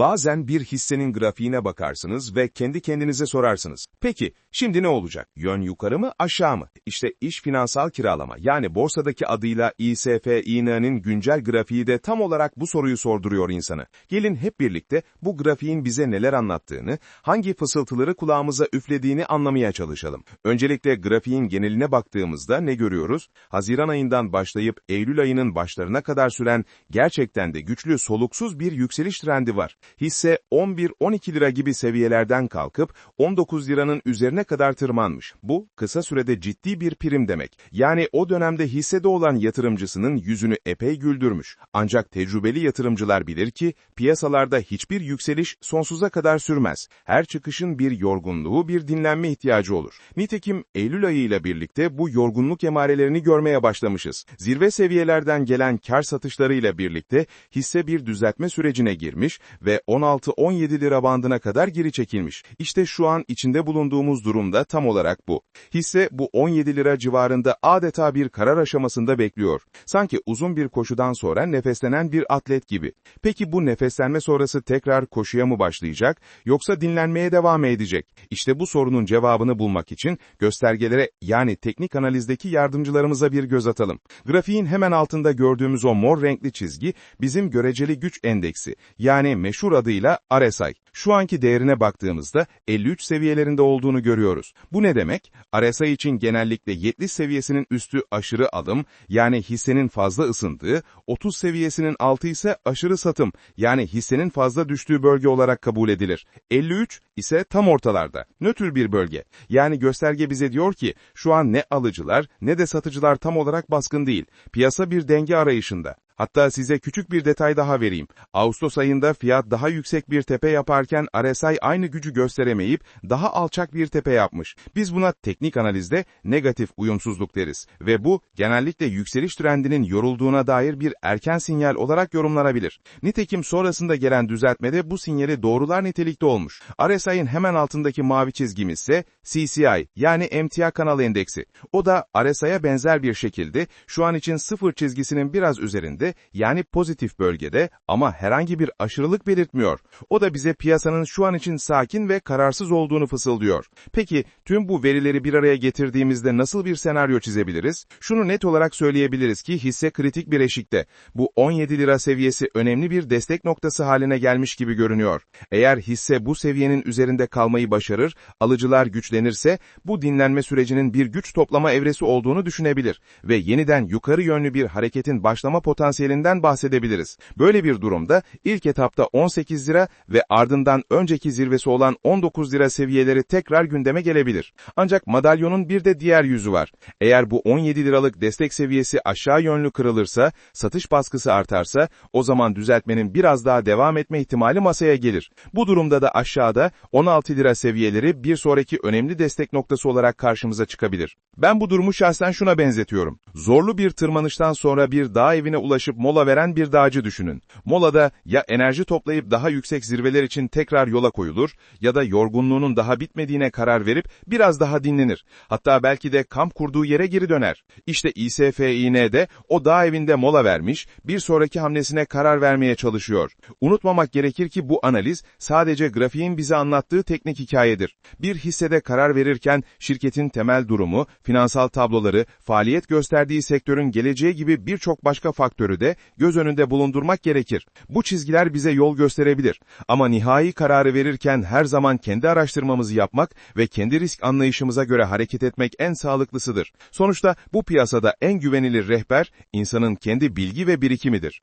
Bazen bir hissenin grafiğine bakarsınız ve kendi kendinize sorarsınız. Peki, şimdi ne olacak? Yön yukarı mı, aşağı mı? İşte iş finansal kiralama, yani borsadaki adıyla İSF-İN'nin güncel grafiği de tam olarak bu soruyu sorduruyor insanı. Gelin hep birlikte bu grafiğin bize neler anlattığını, hangi fısıltıları kulağımıza üflediğini anlamaya çalışalım. Öncelikle grafiğin geneline baktığımızda ne görüyoruz? Haziran ayından başlayıp Eylül ayının başlarına kadar süren gerçekten de güçlü soluksuz bir yükseliş trendi var. Hisse 11-12 lira gibi seviyelerden kalkıp 19 liranın üzerine kadar tırmanmış. Bu kısa sürede ciddi bir prim demek. Yani o dönemde hissede olan yatırımcısının yüzünü epey güldürmüş. Ancak tecrübeli yatırımcılar bilir ki piyasalarda hiçbir yükseliş sonsuza kadar sürmez. Her çıkışın bir yorgunluğu, bir dinlenme ihtiyacı olur. Nitekim Eylül ayı ile birlikte bu yorgunluk emarelerini görmeye başlamışız. Zirve seviyelerden gelen kar satışlarıyla birlikte hisse bir düzeltme sürecine girmiş ve 16-17 lira bandına kadar geri çekilmiş. İşte şu an içinde bulunduğumuz durumda tam olarak bu. Hisse bu 17 lira civarında adeta bir karar aşamasında bekliyor. Sanki uzun bir koşudan sonra nefeslenen bir atlet gibi. Peki bu nefeslenme sonrası tekrar koşuya mı başlayacak yoksa dinlenmeye devam edecek? İşte bu sorunun cevabını bulmak için göstergelere yani teknik analizdeki yardımcılarımıza bir göz atalım. Grafiğin hemen altında gördüğümüz o mor renkli çizgi bizim göreceli güç endeksi yani meşhur adıyla RSI. Şu anki değerine baktığımızda 53 seviyelerinde olduğunu görüyoruz. Bu ne demek? RSI için genellikle 70 seviyesinin üstü aşırı alım yani hissenin fazla ısındığı, 30 seviyesinin altı ise aşırı satım yani hissenin fazla düştüğü bölge olarak kabul edilir. 53 ise tam ortalarda, nötr bir bölge. Yani gösterge bize diyor ki şu an ne alıcılar ne de satıcılar tam olarak baskın değil. Piyasa bir denge arayışında. Hatta size küçük bir detay daha vereyim. Ağustos ayında fiyat daha yüksek bir tepe yaparken RSI aynı gücü gösteremeyip daha alçak bir tepe yapmış. Biz buna teknik analizde negatif uyumsuzluk deriz ve bu genellikle yükseliş trendinin yorulduğuna dair bir erken sinyal olarak yorumlanabilir. Nitekim sonrasında gelen düzeltmede bu sinyali doğrular nitelikte olmuş. RSI'nin hemen altındaki mavi çizgimiz ise CCI yani emtia kanal endeksi. O da RSI'ye benzer bir şekilde şu an için sıfır çizgisinin biraz üzerinde yani pozitif bölgede ama herhangi bir aşırılık belirtmiyor. O da bize piyasanın şu an için sakin ve kararsız olduğunu fısıldıyor. Peki tüm bu verileri bir araya getirdiğimizde nasıl bir senaryo çizebiliriz? Şunu net olarak söyleyebiliriz ki hisse kritik bir eşikte. Bu 17 lira seviyesi önemli bir destek noktası haline gelmiş gibi görünüyor. Eğer hisse bu seviyenin üzerinde kalmayı başarır, alıcılar güçlenirse bu dinlenme sürecinin bir güç toplama evresi olduğunu düşünebilir ve yeniden yukarı yönlü bir hareketin başlama potansiyelinden bahsedebiliriz. Böyle bir durumda ilk etapta 18 lira ve ardından önceki zirvesi olan 19 lira seviyeleri tekrar gündeme gelebilir. Ancak madalyonun bir de diğer yüzü var. Eğer bu 17 liralık destek seviyesi aşağı yönlü kırılırsa, satış baskısı artarsa o zaman düzeltmenin biraz daha devam etme ihtimali masaya gelir. Bu durumda da aşağıda 16 lira seviyeleri bir sonraki önemli destek noktası olarak karşımıza çıkabilir. Ben bu durumu şahsen şuna benzetiyorum. Zorlu bir tırmanıştan sonra bir dağ evine ulaşıp mola veren bir dağcı düşünün. Molada ya enerji toplayıp daha yüksek zirveler için tekrar yola koyulur ya da yorgunluğunun daha bitmediğine karar verip biraz daha dinlenir. Hatta belki de kamp kurduğu yere geri döner. İşte İSFİN'de o dağ evinde mola vermiş, bir sonraki hamlesine karar vermeye çalışıyor. Unutmamak gerekir ki bu analiz sadece grafiğin bize anlattığı teknik hikayedir. Bir hissede karar verirken şirketin temel durumu, finansal tabloları, faaliyet gösterdiği sektörün geleceği gibi birçok başka faktörü de göz önünde bulundurmak gerekir. Bu çizgiler bize yol gösterebilir. Ama nihai kararı verirken her zaman kendi araştırmamızı yapmak ve kendi risk anlayışımıza göre hareket etmek en sağlıklısıdır. Sonuçta bu piyasada en güvenilir rehber insanın kendi bilgi ve birikimidir.